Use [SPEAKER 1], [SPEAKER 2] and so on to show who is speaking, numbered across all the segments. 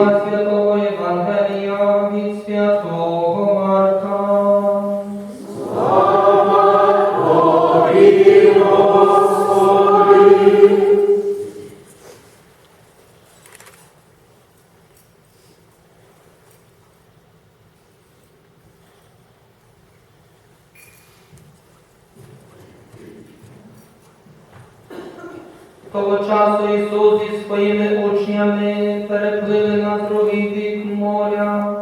[SPEAKER 1] Слова Святого Євангелія від святого Марка. Слава Тобі, Того часу Ісус зі своїми учнями переплили на другий бік моря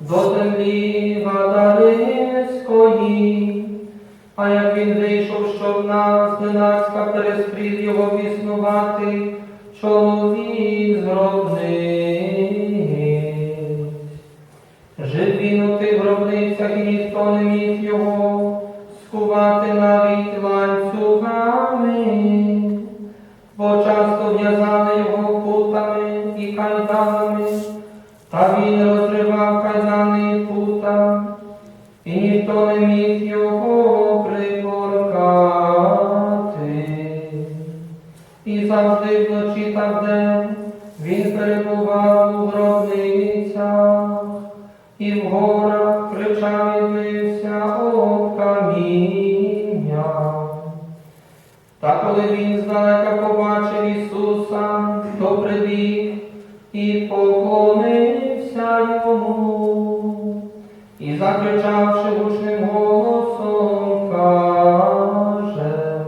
[SPEAKER 1] до землі Гадаринської. А як він вийшов, щоб нас зненацька перестрів його віснувати, чоловік з гробниць. Жив він у тих гробницях, і ніхто не міг ніхто не міг його прикоркати. І завжди вночі та вдень він перебував у гробницях, і в горах кричав і бився об каміння. Та коли він здалека побачив Ісуса, то прибіг і поклонився йому, і закричавши гучним голосом, каже,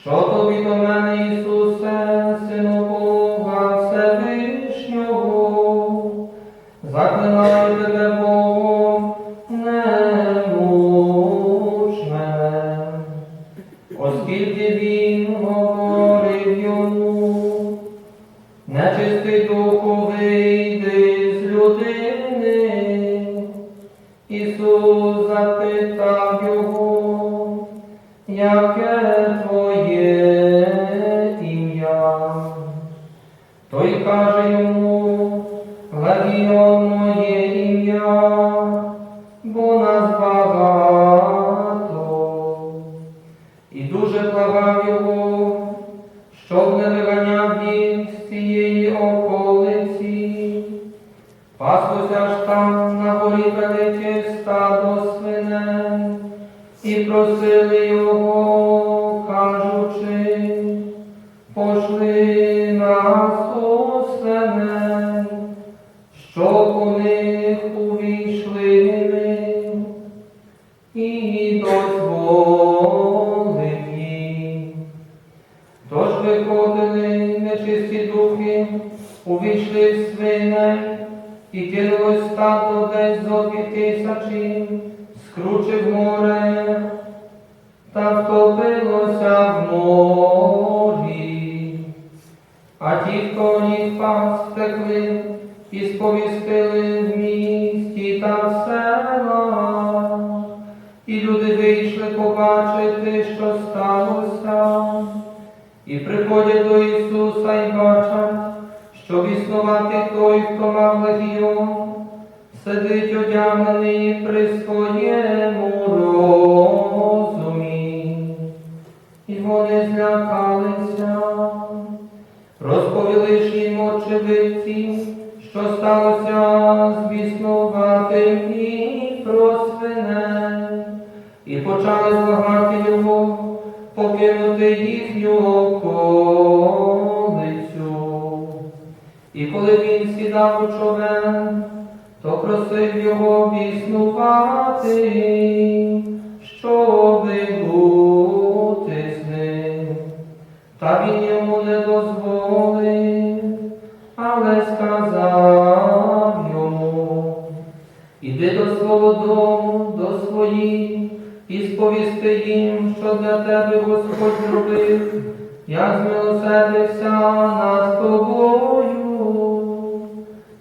[SPEAKER 1] що тобі до мене, Ісусе, Сину Бога Всевишнього, заклинаю тебе Богом, мене. Оскільки він говорив йому, нечистий духу Той каже йому, Легіон моє ім'я, бо нас багато. І дуже благав його, щоб не виганяв їх з цієї околиці. Паслося ж там на горі велике стадо свиней, і просили його, кажучи, пошли нас щоб у них увійшли ми і дозволив їм. Тож виходили нечисті духи, увійшли в свиней, і кинулось стадо десь зо дві тисячі, скручив море, та втопилося в морі. А ті, хто їх пас, втекли і сповістили в місті та в селах. І люди вийшли побачити, що сталося, і приходять до Ісуса і бачать, що віснувати той, хто мав легіон, сидить одягнений при своєму розумі. І вони злякалися, розповіли ж їм очевидці, що сталося з біснуватим і про свиней, і почали благати його покинути їхню околицю. І коли він сідав у човен, то просив його біснувати, щоби бути з ним. Та він йому не дозволив, але сказав йому, іди до свого дому, до своїх, і сповісти їм, що для тебе Господь зробив, як змилосердився над тобою.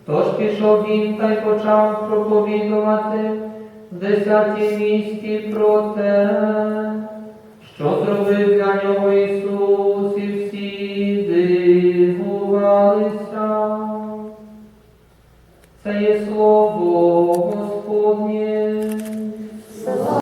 [SPEAKER 1] Тож пішов він та й почав проповідувати в десятій місті про те, що зробив для нього Ісус,